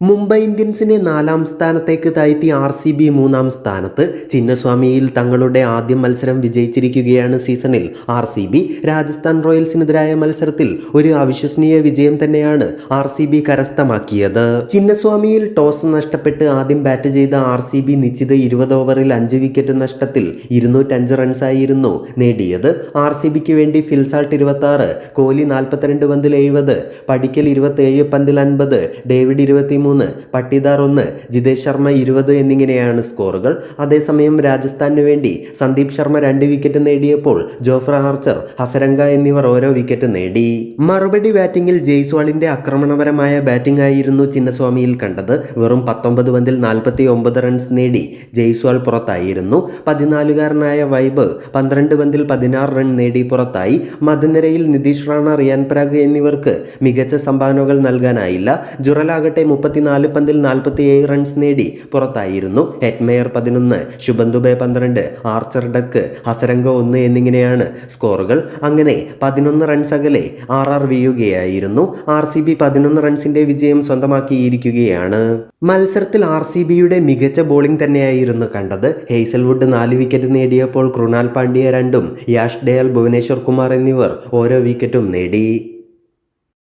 മുംബൈ ഇന്ത്യൻസിനെ നാലാം സ്ഥാനത്തേക്ക് താഴ്ത്തി ആർ സി ബി മൂന്നാം സ്ഥാനത്ത്. ചിന്നസ്വാമിയിൽ തങ്ങളുടെ ആദ്യ മത്സരം വിജയിച്ചിരിക്കുകയാണ് സീസണിൽ. ആർ സി ബി രാജസ്ഥാൻ റോയൽസിനെതിരായ മത്സരത്തിൽ ഒരു അവിശ്വസനീയ വിജയം തന്നെയാണ് ആർ സി ബി കരസ്ഥമാക്കിയത്. ചിന്നസ്വാമിയിൽ ടോസ് നഷ്ടപ്പെട്ട് ആദ്യം ബാറ്റ് ചെയ്ത ആർ സി ബി നിശ്ചിത ഇരുപത് ഓവറിൽ അഞ്ച് വിക്കറ്റ് നഷ്ടത്തിൽ ഇരുന്നൂറ്റഞ്ച് റൺസായിരുന്നു നേടിയത്. ആർ സി ബിക്ക് വേണ്ടി ഫിൽസാൾട്ട് ഇരുപത്തി കോഹ്ലി നാൽപ്പത്തിരണ്ട് പന്തിൽ എഴുപത് പടിക്കൽ ഇരുപത്തേഴ് പന്തിൽ അൻപത് ഡേവിഡ് ഇരുപത്തിമൂന്ന് പട്ടിദാർ ഒന്ന് ജിതേഷ് ശർമ്മ ഇരുപത് എന്നിങ്ങനെയാണ് സ്കോറുകൾ. അതേസമയം രാജസ്ഥാനു വേണ്ടി സന്ദീപ് ശർമ്മ രണ്ട് വിക്കറ്റ് നേടിയപ്പോൾ ജോഫ്ര ആർച്ചർ ഹസരംഗ എന്നിവർ ഓരോ വിക്കറ്റ് നേടി. മറുപടി ബാറ്റിംഗിൽ ജയ്സ്വാളിന്റെ ആക്രമണപരമായ ബാറ്റിംഗ് ആയിരുന്നു ചിന്നസ്വാമിയിൽ കണ്ടത്. വെറും പത്തൊമ്പത് പന്തിൽ നാൽപ്പത്തി ഒമ്പത് റൺസ് നേടി ജയ്സ്വാൾ പുറത്തായിരുന്നു. പതിനാലുകാരനായ വൈബ് പന്ത്രണ്ട് പന്തിൽ പതിനാറ് റൺ നേടി പുറത്തായി. മധുനിരയിൽ നിതീഷ് റാണ റിയാൻ പ്രാഗ് എന്നിവർക്ക് മികച്ച സംഭാവനകൾ നൽകാനായില്ല. ജുറലാകട്ടെ മുപ്പത്തിനാല് പന്തിൽ നാൽപ്പത്തിയേഴ് റൺസ് നേടി പുറത്തായിരുന്നു. ഹെറ്റ്മെയർ പതിനൊന്ന് ശുഭന്തുബെ പന്ത്രണ്ട് ആർച്ചർ ഡക്ക് ഹസരംഗ ഒന്ന് എന്നിങ്ങനെയാണ് സ്കോറുകൾ അങ്ങനെ പതിനൊന്ന് റൺസ് അകലെ ആർ ആർ വീഴുകയായിരുന്നു. ആർ സി ബി പതിനൊന്ന് റൺസിന്റെ വിജയം സ്വന്തമാക്കിയിരിക്കുകയാണ്. മത്സരത്തിൽ ആർ സി ബിയുടെ മികച്ച ബോളിംഗ് തന്നെയായിരുന്നു കണ്ടത്. ഹെയ്സൽവുഡ് നാല് വിക്കറ്റ് നേടിയപ്പോൾ കൃണാൽ പാണ്ഡ്യ രണ്ടും യാഷ് ഡയൽ ഭുവനേശ്വർ കുമാർ എന്നിവർ ഓരോ വിക്കറ്റും നേടി.